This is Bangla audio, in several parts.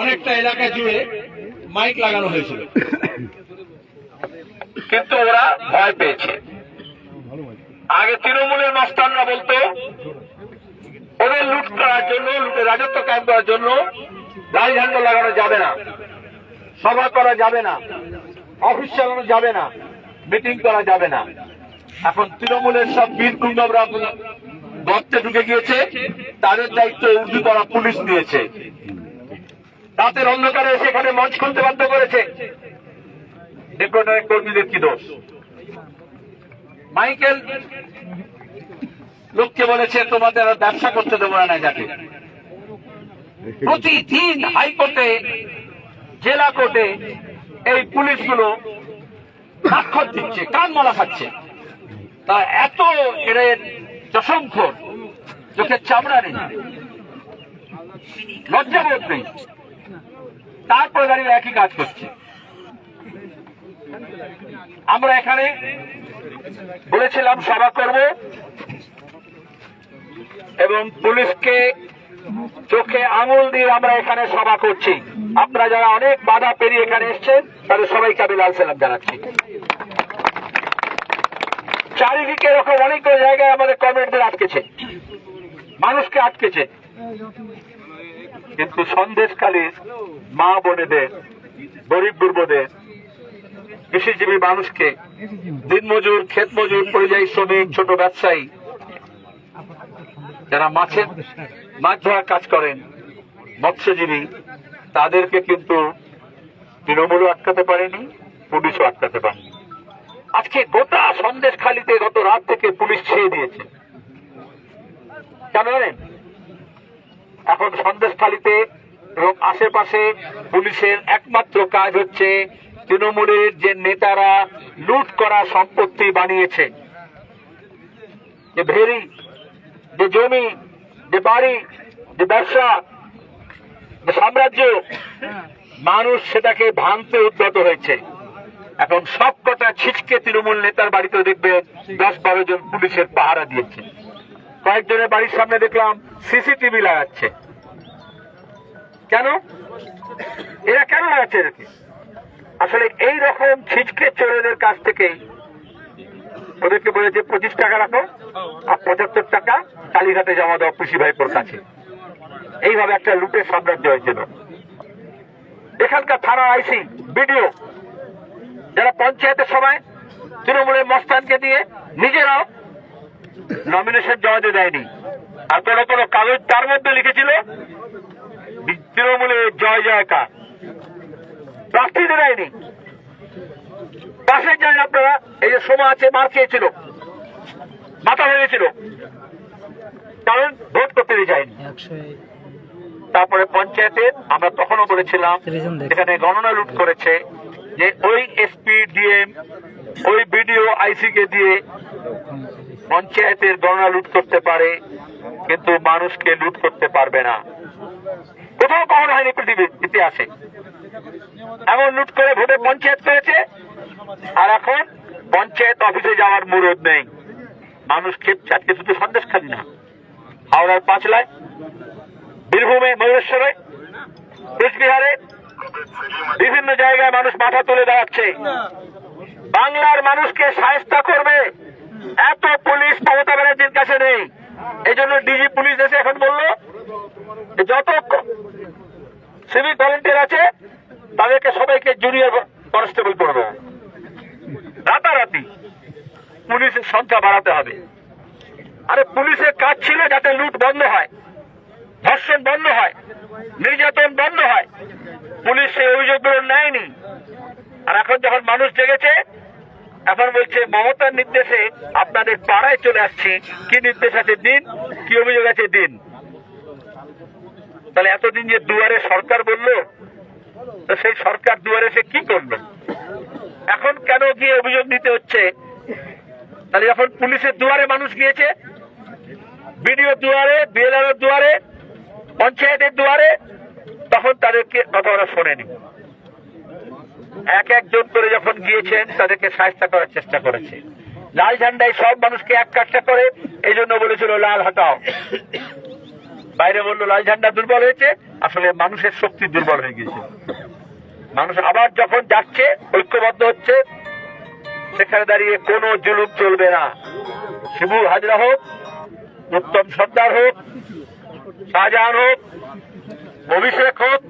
অনেকটা এলাকা জুড়ে মাইক লাগানো হয়েছিল। কিন্তু ওরা ভয় পেয়েছে। আগে তৃণমূলের মাস্টাররা বলতো, ওদের লুট করার জন্য লুটে রাজত্ব কায়েম করার জন্য লাল ঝান্ডা লাগানো যাবে না, সভা করা যাবে না, অফিস চালানো যাবে না, মিটিং করা যাবে না। এখন তৃণমূলের সব বীর কুণ্ডবরা গর্তে ঢুকে গিয়েছে, তাদের দায়িত্ব উর্দু করা পুলিশ নিয়েছে। রাতের অন্ধকারে সেখানে মঞ্চ খুলতে বাধ্য করেছে। কর্মীদের কি দোষ? মাইকেল লোককে বলেছে, তোমাদের ব্যবসা করতে দেবো না যাকে প্রতিদিন হাইকোর্টে, জেলা কোর্টে এই পুলিশগুলো স্বাক্ষর দিচ্ছে কান মালা খাচ্ছে। তা এত এদের যশঙ্কর চোখের চামড়া নেই। লজ্জাবোধ নেই। তারপরে দাঁড়িয়ে একই কাজ করছে। আমরা এখানে বলেছিলাম সভা করব এবং পুলিশকে চোখে আঙুল দিয়ে আমরা এখানে সভা করছি। আপনারা যারা অনেক বাধা পেরিয়ে এখানে এসছেন, তাদের সবাইকে আমি লাল সালাম জানাচ্ছি। চারিদিকে এরকম অনেকগুলো জায়গায় আমাদের কমিটিদের আটকেছে। মানুষকে আটকেছে। কিন্তু সন্দেশকালীন মা বোনেদের, গরিব দুর্বদের, কৃষিজীবী মানুষকে দিনমজুর ক্ষেত মজুর পরিযায়ী শ্রমিক, ছোট ব্যবসায়ী যারা মাছের, মাছ ধরার কাজ করেন, মৎস্যজীবী, তাদেরকে কিন্তু তৃণমূলও আটকাতে পারেনি, পুলিশও আটকাতে পারেনি। আজকে গোটা সন্দেশ খালিতে গত রাত থেকে পুলিশ ছেড়ে দিয়েছে। কেন জানেন? এখন সন্দেশ খালিতে এবং আশেপাশে পুলিশের একমাত্র কাজ হচ্ছে তৃণমূলের যে নেতারা লুট করা সম্পত্তি বানিয়েছে। যে ভেরি যে জমি, যে বাড়ি, যে ব্যবসা, যে সাম্রাজ্য, মানুষ সেটাকে ভাঙতে উদ্যত হয়েছে। এখন সব কটা ছিচকে তৃণমূল নেতার বাড়িতে দেখবে দশ বারো জন পুলিশের পাহারা দিয়েছে। কয়েকজনের বাড়ির সামনে দেখলাম সিসিটিভি লাগাচ্ছে। কেন? এরা কেন লাগাচ্ছে এদেরকে? আসলে এই রকম ছিচকে চোরেদের কাছ থেকে ওদেরকে বলেছে পঁচিশ টাকা রাখো আর পঁচাত্তর টাকা কালীঘাটে জমা দাও খুশি ভাইপোর কাছে। এইভাবে একটা লুটের সাম্রাজ্য হয়েছিল। এখানকার থানা আইসি, বিডিও, যারা পঞ্চায়েতের সময় তৃণমূলের মস্তানকে দিয়ে নিজেরাও নমিনেশন জমা দিয়ে দেয়নি। আর কোন কোন কাগজ তার মধ্যে লিখেছিল তৃণমূলের জয় জয়কার। প্রার্থীদের দেয়নি। পাশের জানেন আপনারা এই যে সোমা আছে মার খেয়েছিল। মাথা ভেঙেছিল। কারণ ভোট করতে যায়নি। তারপরে পঞ্চায়েতে আমরা তখনও বলেছিলাম এখানে গণনা লুট করেছে যে ওই এসপি ডিএম ওই বিডিও আইসি কে দিয়ে পঞ্চায়েতের গণনা লুট করতে পারে, কিন্তু মানুষকে লুট করতে পারবে না। কোথাও কখনো হয়নি পৃথিবীর ইতিহাসে। এমন লুট করে ভোটে পঞ্চায়েত করেছে, আর এখন পঞ্চায়েত অফিসে যাওয়ার মুরদ নেই। মানুষ খেপছে আজকে শুধু সন্দেশ খালি না। হাওড়ার পাঁচলায়, বীরভূমে ময়ূরেশ্বরে, কোচবিহারে বিভিন্ন জায়গায় মানুষ মাথা তুলে দাঁড়াচ্ছে। বাংলার মানুষকে সাহেস্তা করবে। এত পুলিশ মমতা ব্যানার্জির কাছে নেই। এই জন্য ডিজি পুলিশ এসে এখন বলল যত সিভিক ভলেন্টিয়ার আছে, তাদেরকে সবাইকে জুনিয়র কনস্টেবল করে দেবো রাতারাতি পুলিশের সংখ্যা বাড়াতে হবে। আরে পুলিশের কাজ ছিল যাতে লুট বন্ধ হয়, ধর্ষণ বন্ধ হয়, নির্যাতন বন্ধ হয়। পুলিশ সেই অভিযোগগুলো নেয়নি। আর এখন যখন মানুষ জেগেছে, এখন বলছে, মমতার নির্দেশে আপনাদের পাড়ায় চলে আসছি। কি নির্দেশ আছে দিন? কি অভিযোগ আছে দিন? তাহলে এতদিন যে দুয়ারে সরকার বলল সেই সরকার দুয়ারে সে কি করল? এখন কেন গিয়ে অভিযোগ নিতে হচ্ছে? তাহলে যখন পুলিশের দুয়ারে মানুষ গিয়েছে, বিডিও দুয়ারে, বিএলআর দুয়ারে, পঞ্চায়েতের দুয়ারে, তখন তাদেরকে কথা ওরা শোনেনি। এক একজন করে যখন গিয়েছেন, তাদেরকে সাহায্য করার চেষ্টা করেছে। লাল ঝান্ডায় সব মানুষকে এক কাটটা করে, এই জন্য বলেছিল, লাল হটাও বাইরে বলল, লাল ঝান্ডা দুর্বল হয়েছে, আসলে মানুষের শক্তি দুর্বল হয়ে গেছে মানুষ আবার যখন যাচ্ছে, ঐক্যবদ্ধ হচ্ছে, সেখানে দাঁড়িয়ে কোনো জুলুম চলবে না। শিবু হাজরা হোক, উত্তম সর্দার হোক, শাহজাহান হোক, অভিষেক হোক,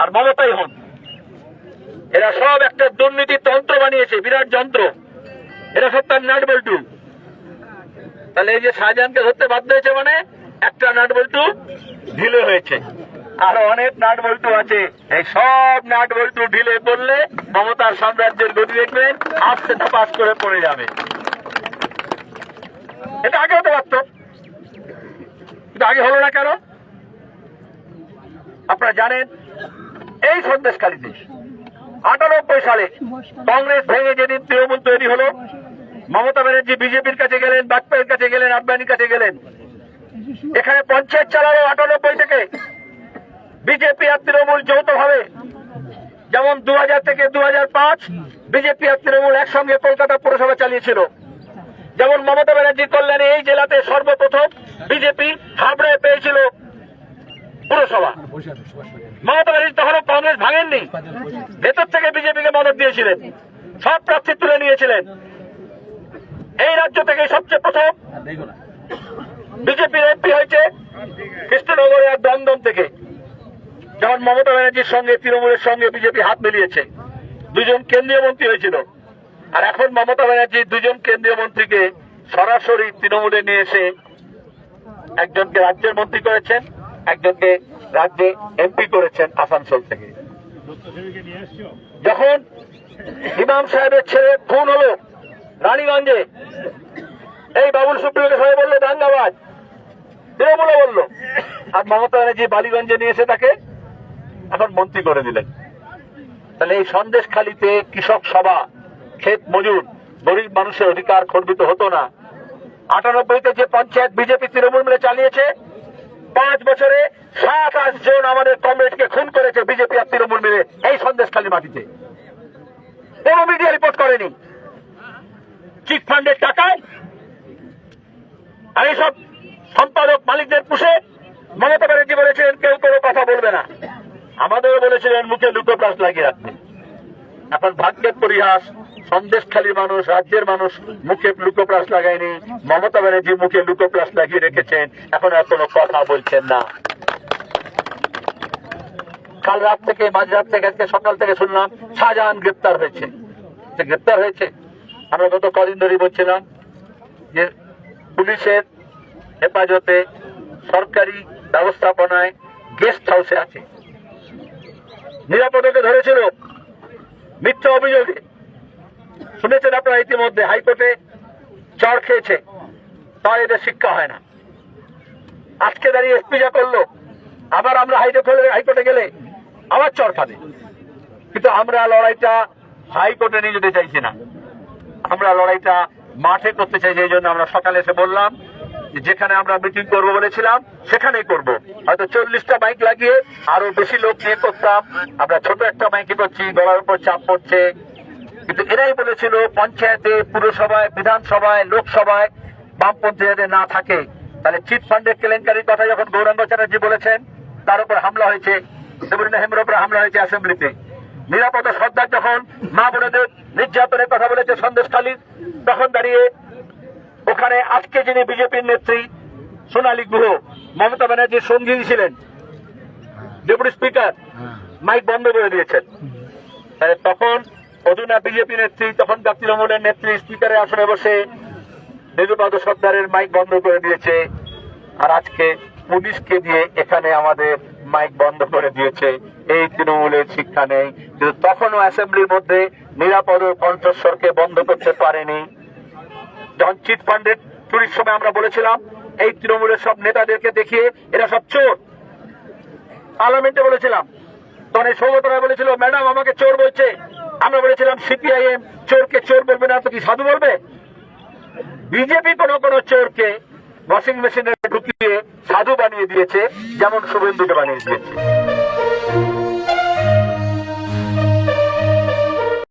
আর মমতাই হোক। এরা সব একটা দুর্নীতি তন্ত্র বানিয়েছে, বিরাট যন্ত্র। এরা সব তার নাট বল্টু। তাহলে এই যে শাহজাহানকে ধরতে বাধ্য হয়েছে মানে একটা নাট বল্টু ঢিলে হয়েছে। আরও অনেক নাট বল্টু আছে। এই সব নাট বল্টু ঢিলে পড়লে মমতার সাম্রাজ্যের গতি দেখবেন, আস্তে পাস করে পড়ে যাবে। এটা আগে হতে পারত কিন্তু আগে হলো না কেন? আপনারা জানেন, এই সন্দেশকালীতে আটানব্বই সালে কংগ্রেস ভেঙে যেদিন তৃণমূল তৈরি হলো, মমতা ব্যানার্জি বিজেপির কাছে গেলেন, বাজপেয়ীর কাছে গেলেন আদবানির কাছে গেলেন। এখানে পঞ্চায়েত চালালো আটানব্বই থেকে বিজেপি আর তৃণমূল যৌথভাবে, যেমন দু হাজার থেকে দু হাজার পাঁচ, বিজেপি আর তৃণমূল একসঙ্গে কলকাতা পুরসভা চালিয়েছিল। যেমন মমতা ব্যানার্জি কল্যাণে এই জেলাতে সর্বপ্রথম বিজেপি হাবড়ায় পেয়েছিল পুরসভা। মমতা ব্যানার্জি তখনও কংগ্রেস ভাঙেননি। ভেতর থেকে বিজেপিকে মদত দিয়েছিলেন। সব প্রার্থী তুলে নিয়েছিলেন। এই রাজ্য থেকে সবচেয়ে প্রথম বিজেপির এমপি হয়েছে কৃষ্ণনগরে আর দমদম থেকে। যেমন মমতা ব্যানার্জির সঙ্গে, তৃণমূলের সঙ্গে বিজেপি হাত মিলিয়েছে, দুজন কেন্দ্রীয় মন্ত্রী হয়েছিল। আর এখন মমতা ব্যানার্জি দুজন কেন্দ্রীয় মন্ত্রীকে সরাসরি তৃণমূলে নিয়ে এসে একজনকে রাজ্যের মন্ত্রী করেছেন। একজনকে রাজ্যে এমপি করেছেন আসানসোল থেকে। যখন ইমাম সাহেবের ছেলে খুন হলো রানীগঞ্জে, এই বাবুল সুপ্রিয়কে সবাই বলল, দাঙ্গাবাজ। তৃণমূলে বলল। আর মমতা ব্যানার্জি বালিগঞ্জে নিয়ে এসে তাকে এখন মন্ত্রী করে দিলেন। তাহলে এই সন্দেশখালিতে কৃষক সভা, ক্ষেত মজুর, গরিব মানুষের অধিকার খর্বিত হতো না। আটানব্বইতে যে পঞ্চায়েত বিজেপি তৃণমূল মিলে চালিয়েছে পাঁচ বছরে সাত, আট জন আমাদের কমরেডকে খুন করেছে বিজেপি আর তৃণমূল মিলে এই সন্দেশখালী মাটিতে। কোনো মিডিয়া রিপোর্ট করেনি। চিট ফান্ডের টাকায় আর এইসব সম্পাদক মালিকদের পুষে মমতা ব্যানার্জি বলেছিলেন, কেউ কোনো কথা বলবে না। আমাদেরও বলেছিলেন, মুখে লুকো প্লাস লাগিয়ে রাখতে এখন ভাগ্যের পরিহাস সন্দেশখালী মানুষ, রাজ্যের মানুষ মুখে লুকোপ্লাস লাগায়নি। মমতা ব্যানার্জি মুখে লুকোপ্লাস লাগিয়ে রেখেছেন। এখন আর কোনো কথা বলছেন না। কাল রাত থেকে মাঝরাত থেকে, আজকে সকাল থেকে শুনলাম শাহজাহান গ্রেপ্তার হয়েছে। গ্রেপ্তার হয়েছে। আমরা গত কদিন ধরে বলছিলাম যে পুলিশের হেফাজতে সরকারি ব্যবস্থাপনায় গেস্ট হাউসে আছে। নিরাপদকে ধরেছিল মিথ্যা অভিযোগে। শুনেছেন আপনারা ইতিমধ্যে, হাইকোর্টে চড় খেয়েছে তা এদের শিক্ষা হয় না। আজকে দাঁড়িয়ে এসপি যা করল, আবার আমরা হাইকোর্টে হাইকোর্টে গেলে আবার চড় খাবে। কিন্তু আমরা লড়াইটা হাইকোর্টে নিয়ে যেতে চাইছি না। আমরা লড়াইটা মাঠে করতে চাইছি এই জন্য আমরা সকালে এসে বললাম যেখানে আমরা মিটিং করব বলেছিলাম, সেখানেই করব। হয়তো চল্লিশটা বাইক লাগিয়ে আরও বেশি লোক নিয়ে করতাম। আমরা ছোট একটা বাইকে করছি, গলার উপর চাপ পড়ছে কিন্তু এরাই বলেছিল, পঞ্চায়েতে, পুরসভায়, বিধানসভায়, লোকসভায় বামপন্থী যাতে না থাকে। তাহলে চিট ফান্ডের কেলেঙ্কারির কথা যখন গৌরাঙ্গ চ্যাটার্জি বলেছেন, তার উপর হামলা হয়েছে। উপর হামলা হয়েছে অ্যাসেম্বলিতে। নিরাপত্তা সর্দার যখন মা বোনেদের নির্যাতনের কথা বলেছে সন্দেশখালী, তখন দাঁড়িয়ে ওখানে আজকে যিনি বিজেপির নেত্রী, সোনালী গুহ, মমতা ব্যানার্জির সঙ্গী ছিলেন, ডেপুটি স্পিকার, মাইক বন্ধ করে দিয়েছেন। তখন অধুনা বিজেপি নেত্রী, তখনকার তৃণমূলের নেত্রী স্পিকারের আসনে বসে নেদুপাদ সর্দারের মাইক বন্ধ করে দিয়েছে। আর আজকে পুলিশকে দিয়ে এখানে আমাদের মাইক বন্ধ করে দিয়েছে। এই তৃণমূলের শিক্ষা নেই। কিন্তু তখনও অ্যাসেম্বলির মধ্যে নিরাপদ কণ্ঠস্বরকে বন্ধ করতে পারেনি যখন চিট ফান্ডের চুরির সময় আমরা বলেছিলাম, এই তৃণমূলের সব নেতাদেরকে দেখিয়ে এরা সব চোর। পার্লামেন্টে বলেছিলাম তখন এই সৌগত রায় বলেছিল, ম্যাডাম, আমাকে চোর বলছে। আমরা বলেছিলাম সিপিআইএম চোরকে চোর বলবে না, তো কি সাধু বলবে? বিজেপি কোন কোন চোরকে ওয়াশিং মেশিনে ঢুকিয়ে সাধু বানিয়ে দিয়েছে, যেমন শুভেন্দুকে বানিয়ে দিয়েছে।